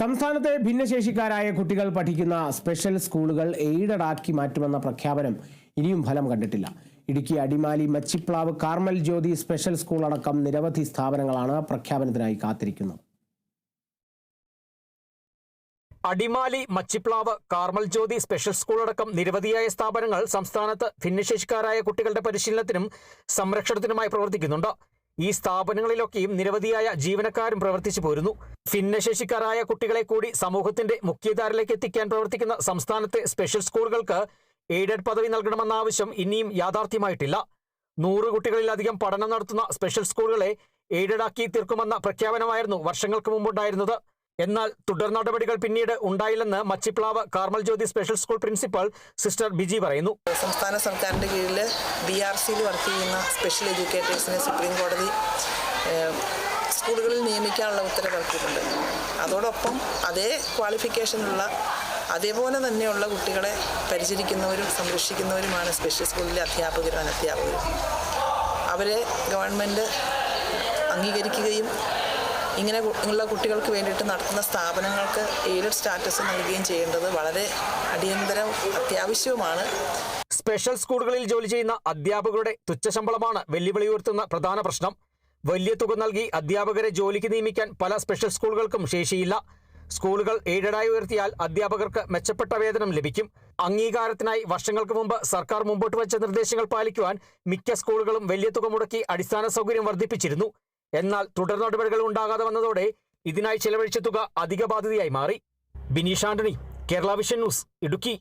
സംസ്ഥാനത്തെ ഭിന്നശേഷിക്കാരായ കുട്ടികൾ പഠിക്കുന്ന സ്പെഷ്യൽ സ്കൂളുകൾ എയ്ഡഡ് ആക്കി മാറ്റുമെന്ന പ്രഖ്യാപനം ഇനിയും ഫലം കണ്ടിട്ടില്ല. Idukki Adimali Machiplavu Carmel Jyothi special school അടക്കം നിരവധി സ്ഥാപനങ്ങളാണ് പ്രഖ്യാപനത്തിനായി കാത്തിരിക്കുന്നത്. Adimali Machiplavu Carmel Jyothi special school അടക്കം നിരവധിയായ സ്ഥാപനങ്ങൾ സംസ്ഥാനത്ത് ഭിന്നശേഷിക്കാരായ കുട്ടികളുടെ പരിശീലനത്തിനും സംരക്ഷണത്തിനുമായി പ്രവർത്തിക്കുന്നുണ്ട്. ഈ സ്ഥാപനങ്ങളിലൊക്കെയും നിരവധിയായ ജീവനക്കാരും പ്രവർത്തിച്ചു പോരുന്നു. ഭിന്നശേഷിക്കാരായ കുട്ടികളെ കൂടി സമൂഹത്തിന്റെ മുഖ്യധാരയിലേക്ക് എത്തിക്കാൻ പ്രവർത്തിക്കുന്ന സംസ്ഥാനത്തെ സ്പെഷ്യൽ സ്കൂളുകൾക്ക് എയ്ഡഡ് പദവി നൽകണമെന്ന ആവശ്യം ഇനിയും യാഥാർത്ഥ്യമായിട്ടില്ല. നൂറ് കുട്ടികളിലധികം പഠനം നടത്തുന്ന സ്പെഷ്യൽ സ്കൂളുകളെ എയ്ഡഡ് ആക്കി തീർക്കുമെന്ന പ്രഖ്യാപനമായിരുന്നു വർഷങ്ങൾക്ക് മുമ്പുണ്ടായിരുന്നത്. എന്നാൽ തുടർ നടപടികൾ പിന്നീട് ഉണ്ടായില്ലെന്ന് Machiplavu Carmel Jyothi special school principal sister Biji പറയുന്നു. സംസ്ഥാന സർക്കാരിന്റെ കീഴിൽ ബി ആർ സിയിൽ വർക്ക് ചെയ്യുന്ന സ്പെഷ്യൽ എഡ്യൂക്കേറ്റേഴ്സിനെ സുപ്രീം കോടതി സ്കൂളുകളിൽ നിയമിക്കാനുള്ള ഉത്തരവിറക്കിയിട്ടുണ്ട് അതോടൊപ്പം അതേ ക്വാളിഫിക്കേഷനുള്ള അതേപോലെ തന്നെയുള്ള കുട്ടികളെ പരിചരിക്കുന്നവരും സംരക്ഷിക്കുന്നവരുമാണ് സ്പെഷ്യൽ സ്കൂളിലെ അധ്യാപകരും അനധ്യാപകരും. അവരെ ഗവൺമെന്റ് അംഗീകരിക്കുകയും ഇങ്ങനെ ഉള്ള കുട്ടികൾക്ക് വേണ്ടിയിട്ട് നടത്തുന്ന സ്ഥാപനങ്ങൾക്ക് എയ്ഡഡ് സ്റ്റാറ്റസ് നൽകുകയും ചെയ്യേണ്ടത് വളരെ അടിയന്തര അത്യാവശ്യവുമാണ്. സ്പെഷ്യൽ സ്കൂളുകളിൽ ജോലി ചെയ്യുന്ന അധ്യാപകരുടെ തുച്ഛശമ്പളമാണ് വെല്ലുവിളി ഉയർത്തുന്ന പ്രധാന പ്രശ്നം. വലിയ തുക നൽകി അധ്യാപകരെ ജോലിക്ക് നിയമിക്കാൻ പല സ്പെഷ്യൽ സ്കൂളുകൾക്കും ശേഷിയില്ല. സ്കൂളുകൾ എയ്ഡഡായി ഉയർത്തിയാൽ അധ്യാപകർക്ക് മെച്ചപ്പെട്ട വേതനം ലഭിക്കും. അംഗീകാരത്തിനായി വർഷങ്ങൾക്ക് മുമ്പ് സർക്കാർ മുമ്പോട്ട് വച്ച നിർദ്ദേശങ്ങൾ പാലിക്കുവാൻ മിക്ക സ്കൂളുകളും വലിയ തുക മുടക്കി അടിസ്ഥാന സൗകര്യം വർദ്ധിപ്പിച്ചിരുന്നു. എന്നാൽ തുടർ നടപടികൾ ഉണ്ടാകാതെ വന്നതോടെ ഇതിനായി ചെലവഴിച്ച തുക അധിക ബാധ്യതയായി മാറി. Bineesh Antony Kerala vision news Idukki.